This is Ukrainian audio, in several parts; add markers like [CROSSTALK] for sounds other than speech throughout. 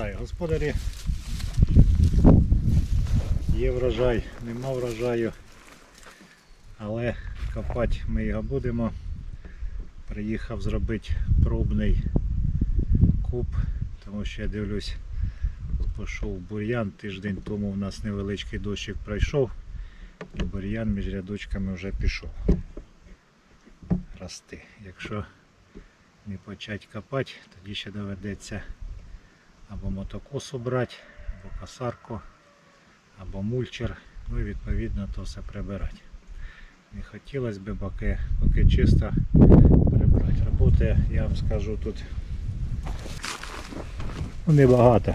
Вітаю, господарі. Є врожай, нема врожаю, але копати ми його будемо. Приїхав зробити пробний куб, тому що я дивлюсь, пішов бур'ян. Тиждень тому у нас невеличкий дощик пройшов, і бур'ян між рядочками вже пішов рости. Якщо не почати копати, тоді ще доведеться або мотокосу брати, або косарку, або мульчер, ну і відповідно то все прибирати. Не хотілося б, поки, поки чисто прибрати. Роботи, я вам скажу, тут небагато.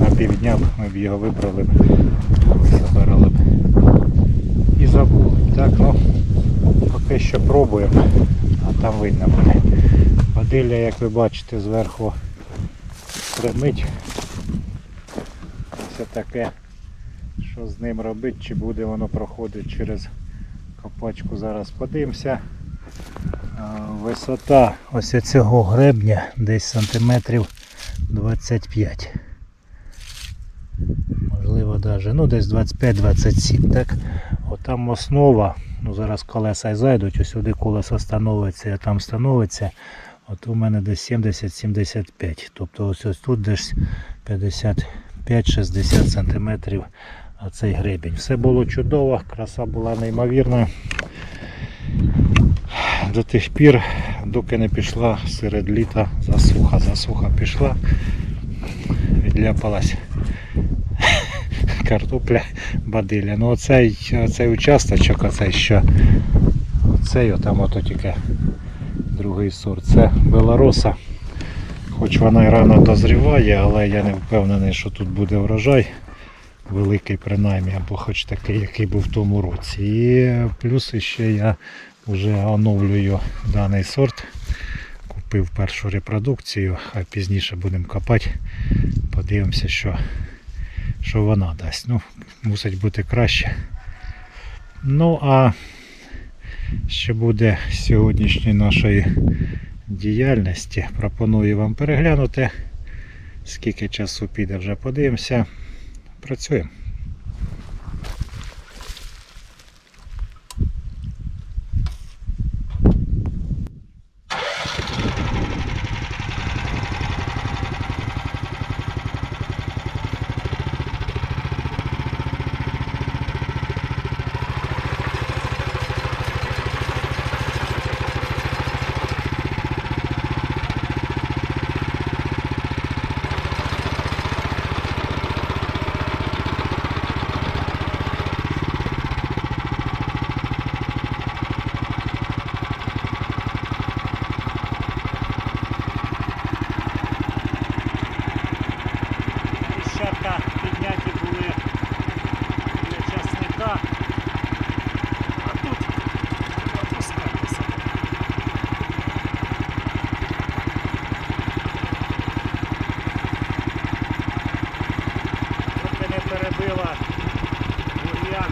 На півдня б ми б його вибрали б, забирали б і забули. Так, ну, поки що пробуємо, а там видно буде. Бадилля, як ви бачите, зверху примить. Все таке, що з ним робити, чи буде воно проходити через копачку, зараз подивимося. Висота ось цього гребня десь сантиметрів 25. Можливо навіть, ну десь 25-27. Так? Отам основа, ну зараз колеса й зайдуть, ось сюди колесо становиться, а там становиться. От у мене десь 70-75. Тобто ось, ось тут десь 55-60 см цей гребінь. Все було чудово, краса була неймовірна. До тих пір, доки не пішла серед літа засуха. Засуха пішла, відляпалась картопля бадиля. Ну оцей, оцей участочок, оцей що, оцей отам ото тільки другий сорт. Це Белороса. Хоч вона і рано дозріває, але я не впевнений, що тут буде врожай великий принаймні, або хоч такий, який був в тому році. І плюс ще я вже оновлюю даний сорт. Купив першу репродукцію, а пізніше будемо копати. Подивимося, що, що вона дасть. Ну, мусить бути краще. Ну а що буде з сьогоднішньої нашої діяльності. Пропоную вам переглянути. Скільки часу піде, вже подивимося. Працюємо. Щепка підняті були для часника. А тут опускатися. Не бур'ян,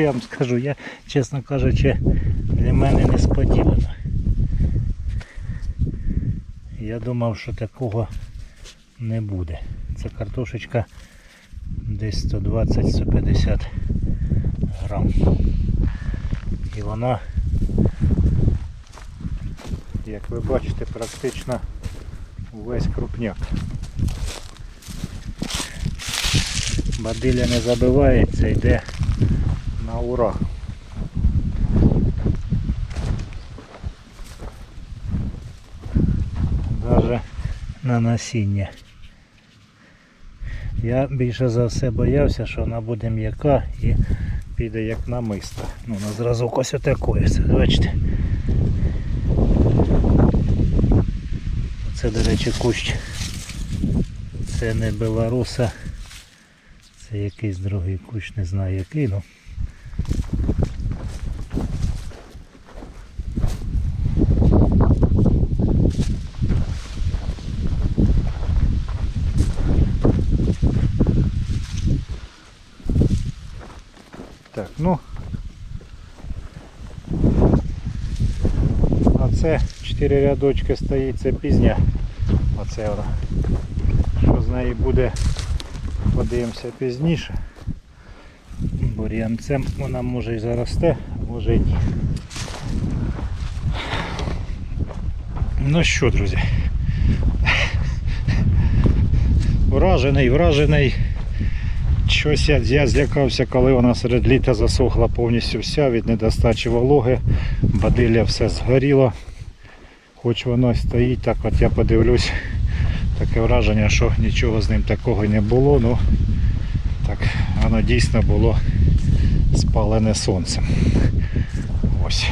що я вам скажу, я, чесно кажучи, для мене несподівано. Я думав, що такого не буде. Це картошечка десь 120-150 грам. І вона, як ви бачите, практично увесь крупняк. Бадиля не забивається, йде на ура. Даже на насіння. Я більше за все боявся, що вона буде м'яка і піде як намисто. Ну, на зразок ось отакої все, бачите. Це, до речі, кущ. Це не Беларуса. Це якийсь другий кущ, не знаю який, ну. Так, ну. А це 4 рядочки стоїть, це пізня. Оце вона. Що з неї буде, подивимося пізніше. Бур'янцем вона може і заросте, може і ні. Ну що, друзі. Вражений, вражений. Щось я, я злякався, коли вона серед літа засохла повністю вся від недостачі вологи. Бадилля все згоріло. Хоч воно стоїть, так от я подивлюсь. Таке враження, що нічого з ним такого не було. Ну так воно дійсно було спалене сонцем. Ось.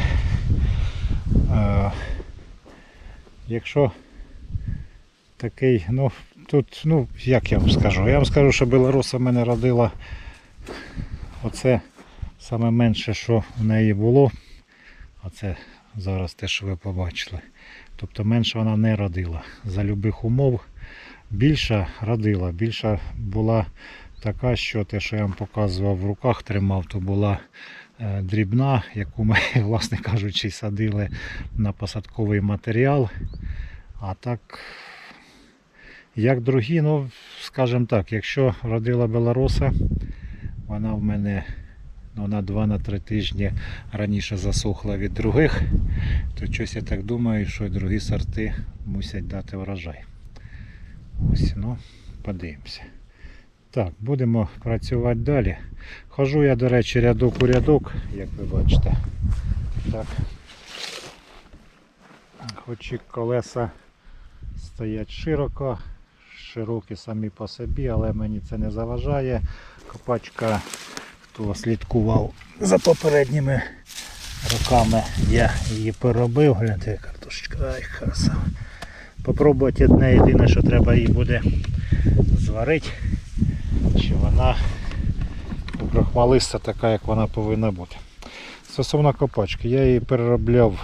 Е, якщо такий, ну тут, ну як я вам скажу? Я вам скажу, що білоруса мене родила оце саме менше, що в неї було. Оце зараз те, що ви побачили. Тобто менше вона не родила. За любих умов більша родила. Більша була така, що те, що я вам показував в руках, тримав, то була е, дрібна, яку ми, [LAUGHS] власне кажучи, садили на посадковий матеріал. А так, як другі, ну, скажімо так, якщо родила Беларуса, вона в мене ну, на 2-3 тижні раніше засохла від других, то щось я так думаю, що і другі сорти мусять дати врожай. Ось, ну, подивимося. Так, будемо працювати далі. Хожу я, до речі, рядок у рядок, як ви бачите. Так. Хоч і колеса стоять широко, широкі самі по собі, але мені це не заважає. Копачка, хто слідкував за попередніми роками, я її переробив. Гляньте, картошечка. Ай, краса. Попробувати одне єдине, що треба її буде зварити, чи вона крохмалиста така, як вона повинна бути. Стосовно копачки, я її переробляв,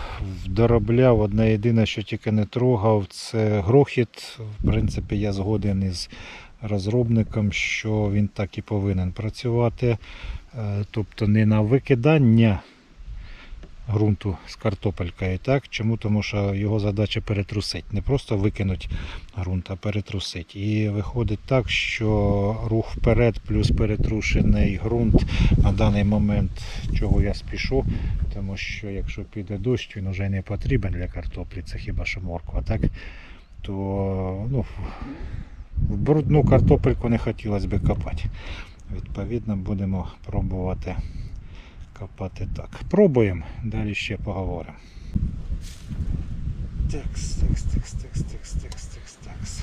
доробляв. Одне єдине, що тільки не трогав, це грохіт. В принципі, я згоден із розробником, що він так і повинен працювати. Е, Тобто не на викидання ґрунту з картопелькою. Так? Чому? Тому що його задача перетрусити. Не просто викинути ґрунт, а перетрусити. І виходить так, що рух вперед плюс перетрушений ґрунт на даний момент, чого я спішу, тому що якщо піде дощ, він вже не потрібен для картоплі, це хіба що морква, так? то ну, в брудну картопельку не хотілося б копати. Відповідно, будемо пробувати копати так. Пробуємо, далі ще поговоримо. Текс, текс, текс, текс, текс, текс, текс, текс.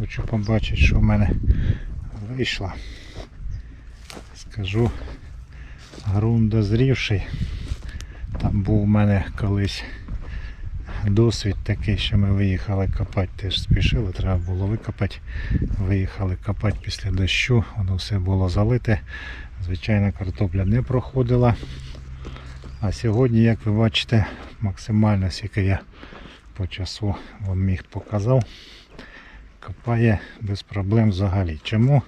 Хочу побачити, що в мене вийшло. Скажу, ґрунт дозрівший. Там був у мене колись досвід такий, що ми виїхали копати, теж спішили, треба було викопати. Виїхали копати після дощу, воно все було залите. Звичайно, картопля не проходила. А сьогодні, як ви бачите, максимально скільки я по часу вам міг показав, копає без проблем взагалі. Чому?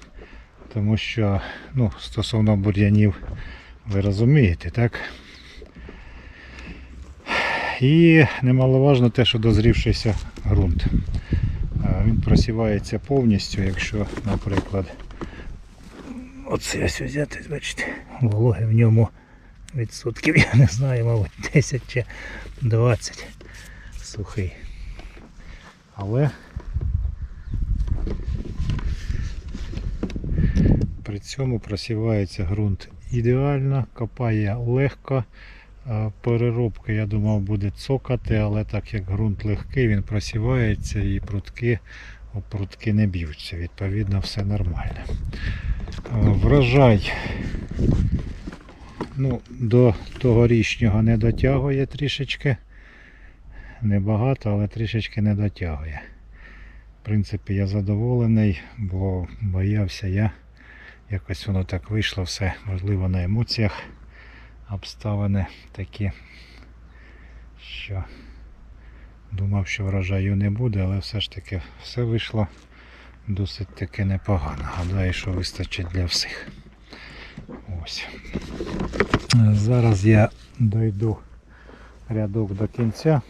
Тому що ну, стосовно бур'янів ви розумієте, так? І немаловажно те, що дозрівшийся ґрунт. Він просівається повністю, якщо, наприклад, оце ось взяти, бачите, вологи в ньому відсотків, я не знаю, мабуть, 10 чи 20 сухий. Але при цьому просівається ґрунт ідеально, копає легко. Переробка, я думав, буде цокати, але так як ґрунт легкий, він просівається і прутки, прутки не б'ються. Відповідно, все нормально. Врожай ну, до тогорічнього не дотягує трішечки. Небагато, але трішечки не дотягує. В принципі, я задоволений, бо боявся я. Якось воно так вийшло все, можливо, на емоціях обставини такі, що думав, що врожаю не буде, але все ж таки все вийшло досить таки непогано. Гадаю, що вистачить для всіх. Ось. Зараз я дойду рядок до кінця.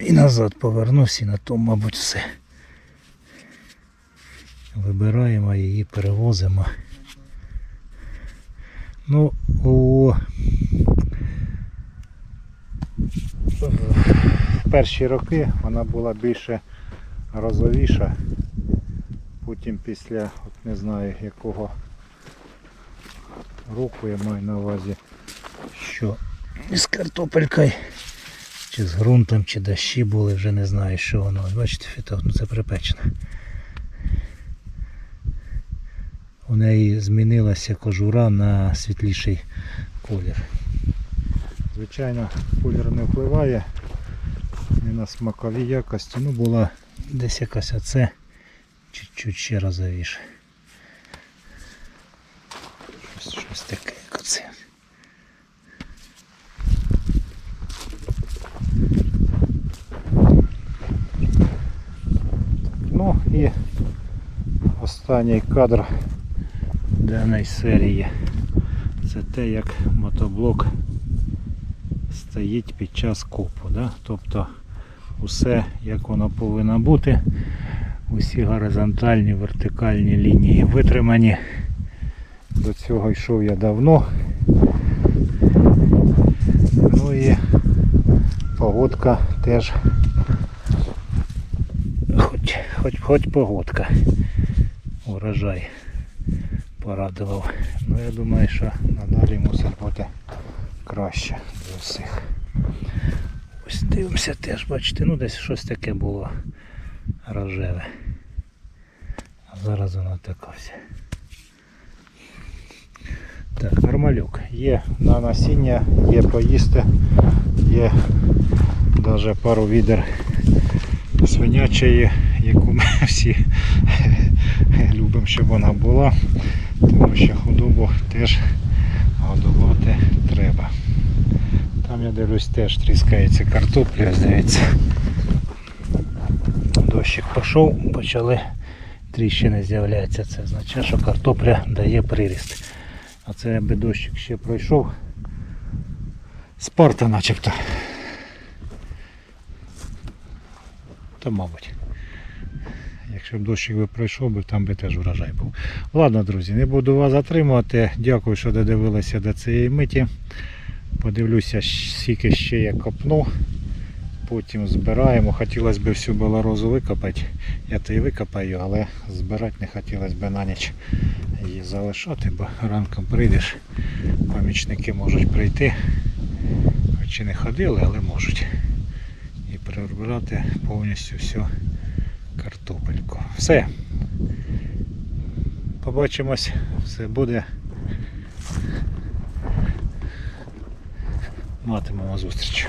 І назад повернусь і на тому, мабуть, все. Вибираємо її, перевозимо. Ну, у перші роки вона була більше розовіша. Потім після, от не знаю якого року я маю на увазі, що з картопелькою, чи з ґрунтом, чи дощі були, вже не знаю, що воно. Бачите, фіток, ну це припечено. У неї змінилася кожура на світліший колір. Звичайно, колір не впливає не на смакові якості. Ну була десь якась оце чуть-чуть ще розовіше. Щось, щось таке, як оце. Ну і останній кадр даної серії. Це те, як мотоблок стоїть під час копу. Да? Тобто усе як воно повинно бути. Усі горизонтальні, вертикальні лінії витримані. До цього йшов я давно. Ну і погодка теж хоч, хоч, хоч погодка. Урожай порадував. Ну я думаю, що надалі мусить бути краще для всіх. Ось дивимося теж, бачите, ну десь щось таке було рожеве. А зараз воно таке. Так, нормалюк. Є на насіння, є поїсти, є навіть пару відер свинячої, яку ми [LAUGHS] всі любимо, щоб вона була, тому що худобу теж годувати треба. Там я дивлюсь теж тріскається картопля, здається. Дощик пішов, почали тріщини з'являються. Це означає, що картопля дає приріст. А це якби дощик ще пройшов. Спарта начебто. То мабуть. Якщо б дощик би пройшов там би теж врожай був. Ладно, друзі, не буду вас затримувати. Дякую, що додивилися до цієї миті. Подивлюся, скільки ще я копну. Потім збираємо. Хотілося б всю белорозу викопати. Я то і викопаю, але збирати не хотілося б на ніч її залишати, бо ранком прийдеш, помічники можуть прийти. Хоч і не ходили, але можуть. І переробляти повністю всю картопельку. Все. Побачимось, все буде. Матимемо зустріч.